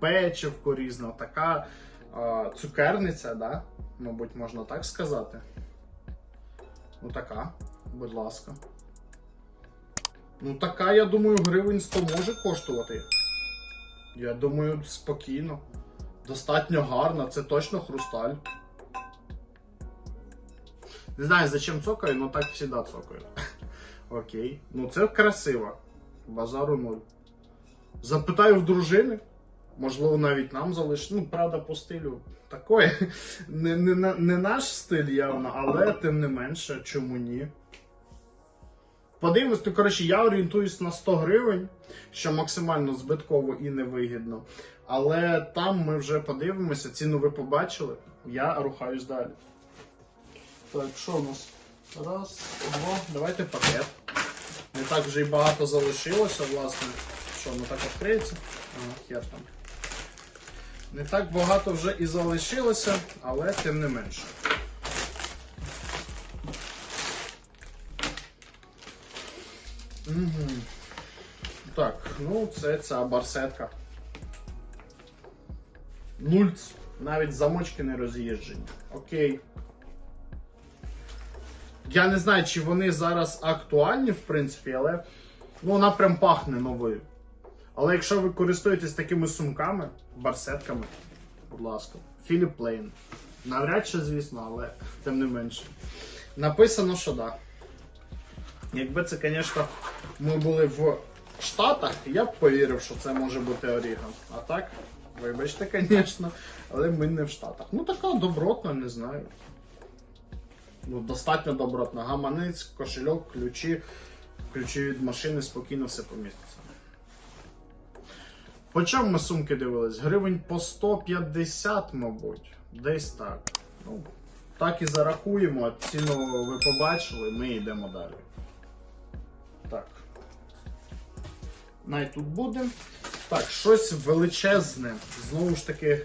печивко різне, така а, цукерниця, да? мабуть, можна так сказати. Ну така, будь ласка. Ну, така, я думаю, гривень 100 може коштувати. Я думаю, спокійно. Достатньо гарна, це точно хрусталь. Не знаю, зачем цокаю, но так всегда цокаю. Окей. Ну це красиво. Базару нуль. Запитаю в дружини. Можливо, навіть нам залиш. Ну, правда, по стилю такое. Не, не, не наш стиль явно, але тим не менше, чому ні. Подивимось, ну, коротше, я орієнтуюсь на 100 гривень, що максимально збитково і невигідно. Але там ми вже подивимося, ціну ви побачили. Я рухаюсь далі. Так, що у нас? Раз, два, давайте пакет. Не так вже й багато залишилося, власне. Що, воно так відкриється? А, хер там. Не так багато вже і залишилося, але тим не менше. Угу. Так, ну це ця барсетка. Нульц. Навіть замочки не роз'їжджені. Окей. Я не знаю, чи вони зараз актуальні, в принципі, але ну, вона прям пахне новою. Але якщо ви користуєтесь такими сумками, барсетками, будь ласка, Філіп Лейн. Навряд чи, звісно, але тим не менше. Написано, що. Да. Якби це, звісно, ми були в Штатах, я б повірив, що це може бути Оріган. А так, вибачте, звісно, але ми не в Штатах. Ну така добротна, не знаю. Ну, достатньо добротна. Гаманець, кошельок, ключі, ключі від машини, спокійно все поміститься. По чому ми сумки дивились? Гривень по 150, мабуть. Десь так. Ну, так і зарахуємо. Ціну ви побачили, ми йдемо далі. Так. Най тут буде. Так, щось величезне. Знову ж таки,